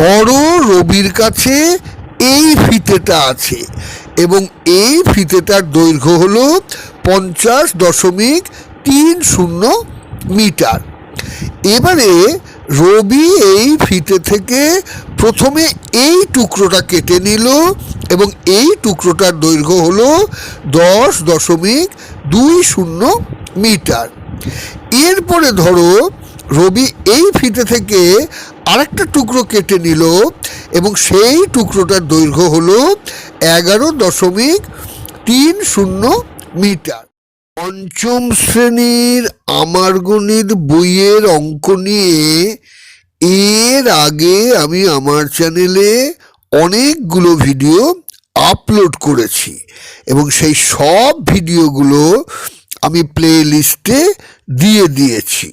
ধরো রবির কাছে এই ফিতেটা আছে। এবং এই ফিতেটার দৈর্ঘ্য হল পঞ্চাশ দশমিক তিন শূন্য মিটার। এবারে রবি এই ফিতে থেকে প্রথমে এই টুকরোটা কেটে নিল এবং এই টুকরোটার দৈর্ঘ্য হল দশ দশমিক দুই শূন্য মিটার। এরপরে ধরো রবি এই ফিতে থেকে আরেকটা টুকরো কেটে নিল এবং সেই টুকরোটার দৈর্ঘ্য হলো এগারো দশমিক তিন শূন্য মিটার। পঞ্চম শ্রেণির আমার গণিত বইয়ের অঙ্ক নিয়ে এর আগে আমি আমার চ্যানেলে অনেকগুলো ভিডিও আপলোড করেছি এবং সেই সব ভিডিওগুলো আমি প্লে লিস্টে দিয়ে দিয়েছি।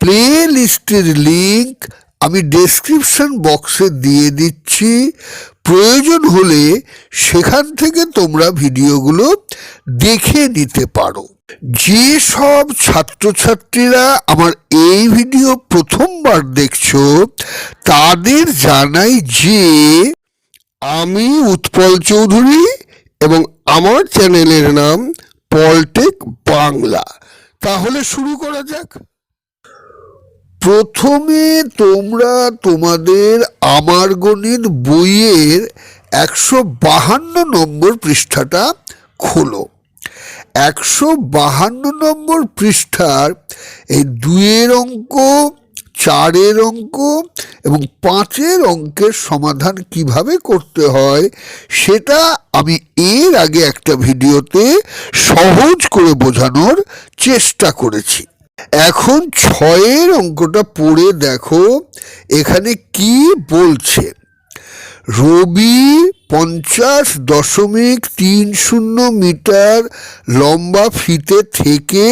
প্লে লিস্টের লিংক আমি ডেসক্রিপশন বক্সে দিয়ে দিচ্ছি। প্রয়োজন হলে সেখান থেকে তোমরা ভিডিওগুলো দেখে নিতে পারো। যে সব ছাত্রছাত্রীরা আমার এই ভিডিও প্রথমবার দেখছ, তাদের জানাই যে আমি উৎপল চৌধুরী এবং আমার চ্যানেলের নাম পলটেক বাংলা। তাহলে শুরু করা যাক। প্রথমে তোমরা তোমাদের আমার গণিত বইয়ের একশো বাহান্ন নম্বর পৃষ্ঠাটা খোলো। একশো বাহান্ন নম্বর পৃষ্ঠার এই দুয়ের অঙ্ক, চারের অঙ্ক এবং পাঁচের অঙ্কের সমাধান কীভাবে করতে হয় সেটা আমি এর আগে একটা ভিডিওতে সহজ করে বোঝানোর চেষ্টা করেছি। এখন ছয়ের অঙ্কটা পড়ে দেখো, এখানে কি বলছে? রবি পঞ্চাশ দশমিক তিন শূন্য মিটার লম্বা ফিতে থেকে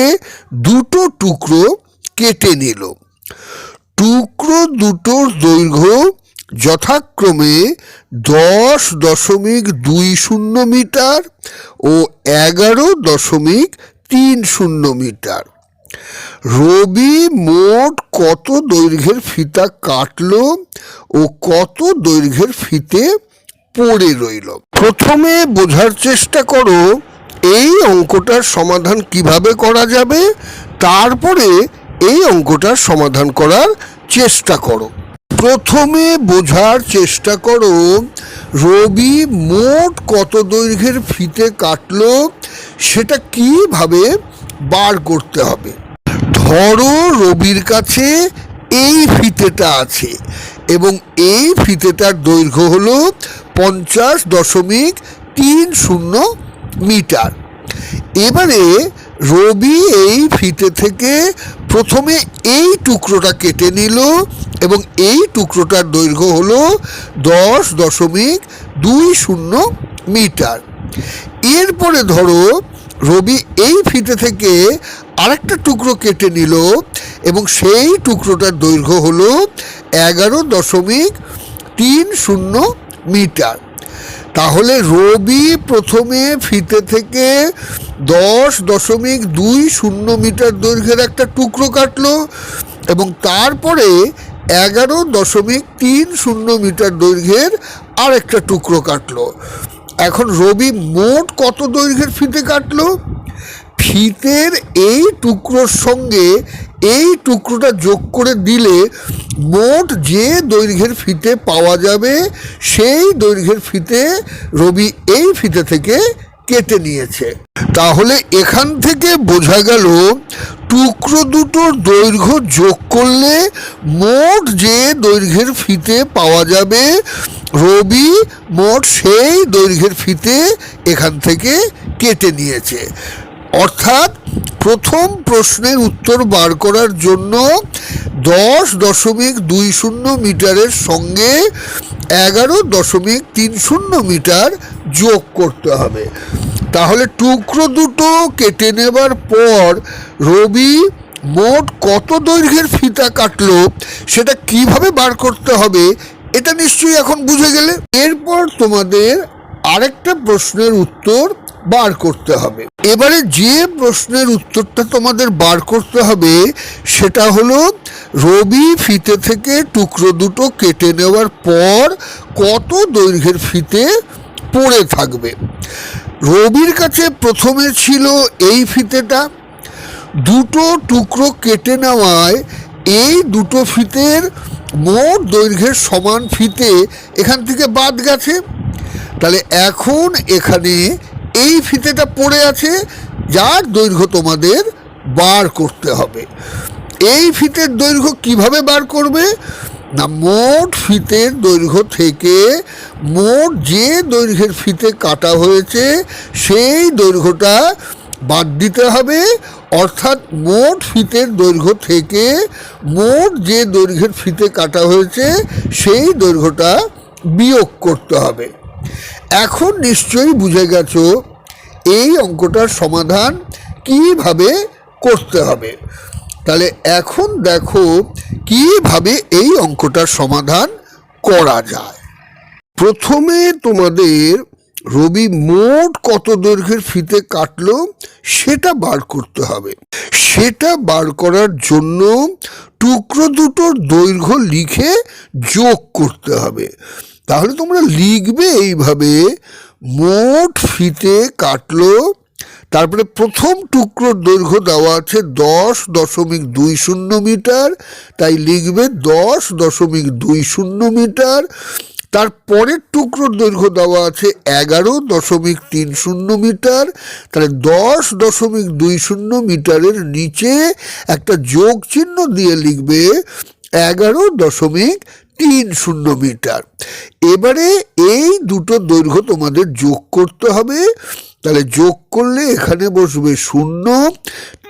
দুটো টুকরো কেটে নিল। টুকরো দুটোর দৈর্ঘ্য যথাক্রমে দশ দশমিক দুই শূন্য মিটার ও এগারো দশমিক তিন শূন্য মিটার। রবি মোট কত দৈর্ঘ্যের ফিতা কাটলো ও কত দৈর্ঘ্যের ফিতে পড়ে রইল? প্রথমে বোঝার চেষ্টা করো, এই অঙ্কটার সমাধান কীভাবে করা যাবে? তারপরে এই অঙ্কটার সমাধান করার চেষ্টা করো। প্রথমে বোঝার চেষ্টা করো, রবি মোট কত দৈর্ঘ্যের ফিতে কাটলো সেটা কীভাবে বার করতে হবে? ধরো রবির কাছে এই ফিতেটা আছে। এবং এই ফিতেটার দৈর্ঘ্য হল পঞ্চাশ দশমিক তিন শূন্য মিটার। এবারে রবি এই ফিতে থেকে প্রথমে এই টুকরোটা কেটে নিল এবং এই টুকরোটার দৈর্ঘ্য হল দশ দশমিক দুই শূন্য মিটার। এরপরে ধরো রবি এই ফিতে থেকে আরেকটা টুকরো কেটে নিল এবং সেই টুকরোটার দৈর্ঘ্য হলো এগারো দশমিক তিন শূন্য মিটার। তাহলে রবি প্রথমে ফিতে থেকে দশ দশমিক দুই শূন্য মিটার দৈর্ঘ্যের একটা টুকরো কাটলো এবং তারপরে এগারো দশমিক তিন শূন্য মিটার দৈর্ঘ্যের আরেকটা টুকরো কাটলো। এখন রবি মোট কত দৈর্ঘ্যের ফিতে কাটলো? ফিতের এই টুকরোর সঙ্গে এই টুকরোটা যোগ করে দিলে মোট যে দৈর্ঘ্যের ফিতে পাওয়া যাবে, সেই দৈর্ঘ্যের ফিতে রবি এই ফিতে থেকে কেটে নিয়েছে। তাহলে এখান থেকে বোঝা গেল টুকরো দুটোর দৈর্ঘ্য যোগ করলে মোট যে দৈর্ঘ্যের ফিতে পাওয়া যাবে, রবি মোট সেই দৈর্ঘ্যের ফিতে এখান থেকে কেটে নিয়েছে। অর্থাৎ প্রথম প্রশ্নের উত্তর বার করার জন্য দশ দশমিক দুই শূন্য মিটারের সঙ্গে এগারো দশমিক তিন শূন্য মিটার যোগ করতে হবে। তাহলে টুকরো দুটো কেটে নেবার পর রবি মোট কত দৈর্ঘ্যের ফিতা কাটলো সেটা কীভাবে বার করতে হবে এটা নিশ্চয়ই এখন বুঝে গেলে। এরপর তোমাদের আরেকটা প্রশ্নের উত্তর বার করতে হবে। এবারে যে প্রশ্নের উত্তরটা তোমাদের বার করতে হবে, সেটা হলো, রবি ফিতে থেকে টুকরো দুটো কেটে নেওয়ার পর কত দৈর্ঘ্যের ফিতে পড়ে থাকবে? রবির কাছে প্রথমে ছিল এই ফিতেটা। দুটো টুকরো কেটে নেওয়ায় এই দুটো ফিতের মোট দৈর্ঘ্যের সমান ফিতে এখান থেকে বাদ গেছে। তাহলে এখন এখানে এই ফিতেটা পড়ে আছে, যার দৈর্ঘ্য তোমাদের বার করতে হবে। এই ফিতের দৈর্ঘ্য কীভাবে বার করবে? না, মোট ফিতের দৈর্ঘ্য থেকে মোট যে দৈর্ঘ্যের ফিতে কাটা হয়েছে, সেই দৈর্ঘ্যটা বাদ দিতে হবে। অর্থাৎ মোট ফিতের দৈর্ঘ্য থেকে মোট যে দৈর্ঘ্যের ফিতে কাটা হয়েছে, সেই দৈর্ঘ্যটা বিয়োগ করতে হবে। এখন নিশ্চয়ই বুঝে গেছো এই অঙ্কটার সমাধান কীভাবে করতে হবে। তাহলে এখন দেখো কীভাবে এই অঙ্কটার সমাধান করা যায়। প্রথমে তোমাদের রবি মোট কত দৈর্ঘ্যের ফিতে কাটলো সেটা বার করতে হবে। সেটা বার করার জন্য টুকরো দুটোর দৈর্ঘ্য লিখে যোগ করতে হবে। তাহলে তোমরা লিখবে এইভাবে, মোট ফিতে কাটলো, তারপরে প্রথম টুকরোর দৈর্ঘ্য দেওয়া আছে দশ দশমিক দুই শূন্য মিটার, তাই লিখবে দশ দশমিক দুই শূন্য মিটার, তার পরের টুকরোর দৈর্ঘ্য দেওয়া আছে এগারো দশমিক তিন শূন্য মিটার, তাহলে দশ দশমিক দুই শূন্য মিটারের নিচে একটা যোগ চিহ্ন দিয়ে লিখবে এগারো দশমিক তিন শূন্য মিটার। এবারে এই দুটো দৈর্ঘ্য তোমাদের যোগ করতে হবে। তাহলে যোগ করলে এখানে বসবে শূন্য,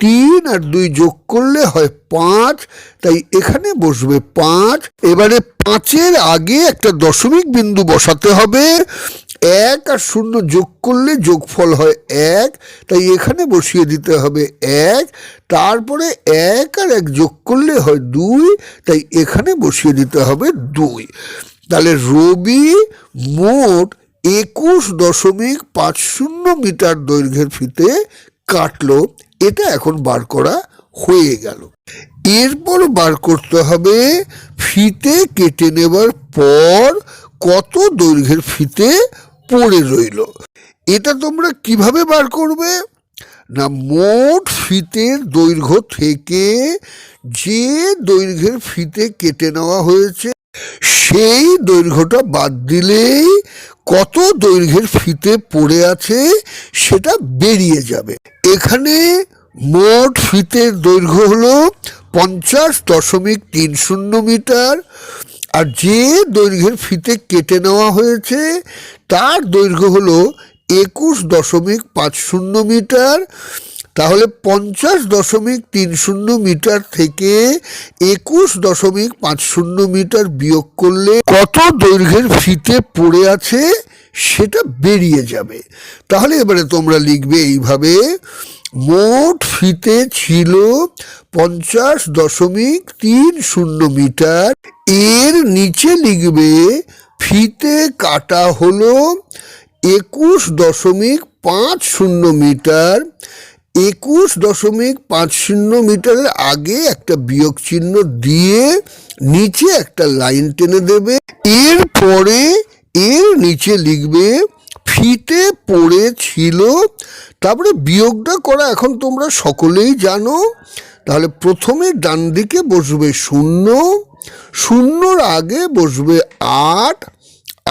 তিন আর দুই যোগ করলে হয় পাঁচ, তাই এখানে বসবে পাঁচ। এবারে পাঁচের আগে একটা দশমিক বিন্দু বসাতে হবে। এক আর শূন্য যোগ করলে যোগফল হয় এক, তাই এখানে বসিয়ে দিতে হবে এক, তারপরে এক আর এক যোগ করলে হয় দুই, তাই এখানে বসিয়ে দিতে হবে দুই। তাহলে রবি মোট একুশ দশমিক পাঁচ শূন্য মিটার দৈর্ঘ্যের ফিতে কাটলো, এটা এখন বার করা হয়ে গেল। এরপর বার করতে হবে ফিতে কেটে নেবার পর কত দৈর্ঘ্যের ফিতে পড়ে রইল। এটা তোমরা কীভাবে বার করবে? না, মোট ফিতের দৈর্ঘ্য থেকে যে দৈর্ঘ্যের ফিতে কেটে নেওয়া হয়েছে, সেই দৈর্ঘ্যটা বাদ দিলেই কত দৈর্ঘ্যের ফিতে পড়ে আছে সেটা বেরিয়ে যাবে। এখানে মোট ফিতের দৈর্ঘ্য হলো পঞ্চাশ দশমিক তিন শূন্য মিটার। আর যে দৈর্ঘ্যের ফিতে কেটে নেওয়া হয়েছে, তার দৈর্ঘ্য হলো একুশ দশমিক পাঁচ শূন্য মিটার। তাহলে পঞ্চাশ দশমিক তিন শূন্য মিটার থেকে একুশ দশমিক পাঁচ শূন্য মিটার বিয়োগ করলে কত দৈর্ঘ্যের ফিতে পড়ে আছে সেটা বেরিয়ে যাবে। তাহলে এবারে তোমরা লিখবে এইভাবে, মোট ফিতে ছিল পঞ্চাশ দশমিক তিন শূন্য মিটার। এর নিচে লিখবে, ফিতে কাটা হলো একুশ দশমিক পাঁচ শূন্য মিটার। একুশ দশমিক পাঁচ শূন্য মিটারের আগে একটা বিয়োগ চিহ্ন দিয়ে নিচে একটা লাইন টেনে দেবে। এরপরে এর নিচে লিখবে, ফিতে পড়ে ছিল। তারপরে বিয়োগটা করা এখন তোমরা সকলেই জানো। তাহলে প্রথমে ডান দিকে বসবে শূন্য। শূন্যর আগে বসবে আট,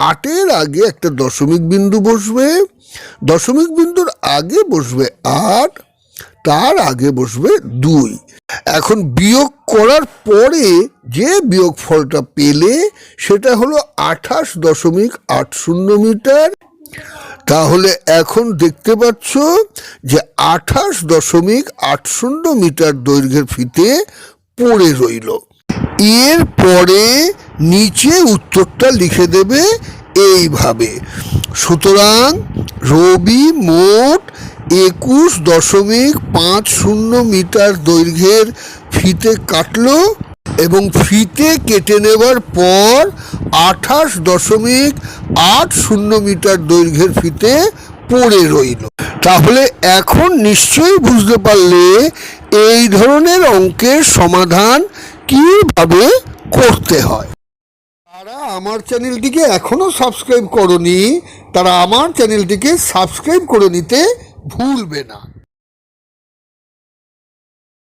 আটের আগে একটা দশমিক বিন্দু বসবে, দশমিক বিন্দুর আগে বসবে আট, তার আগে বসবে দুই। এখন বিয়োগ করার পরে যে বিয়োগ ফলটা পেলে সেটা হলো আঠাশ দশমিক আট শূন্য মিটার। তাহলে এখন দেখতে পাচ্ছ যে আঠাশ দশমিক আট শূন্য মিটার দৈর্ঘ্যের ফিতে পড়ে রইল। এর পরে নিচে উত্তরটা লিখে দেবে এইভাবে। সুতরাং রবি মোট একুশ দশমিক পাঁচ শূন্য মিটার দৈর্ঘ্যের ফিতে কাটলো এবং ফিতে কেটে নেবার পর আঠাশ দশমিক আট শূন্য মিটার দৈর্ঘ্যের ফিতে পড়ে রইল। তাহলে এখন নিশ্চয়ই বুঝতে পারলে এই ধরনের অঙ্কের সমাধান কীভাবে করতে হয়? তারা আমার চ্যানেলটিকে এখনও সাবস্ক্রাইব করনি। তারা আমার চ্যানেলটিকে সাবস্ক্রাইব করে নিতে ভুলবে না।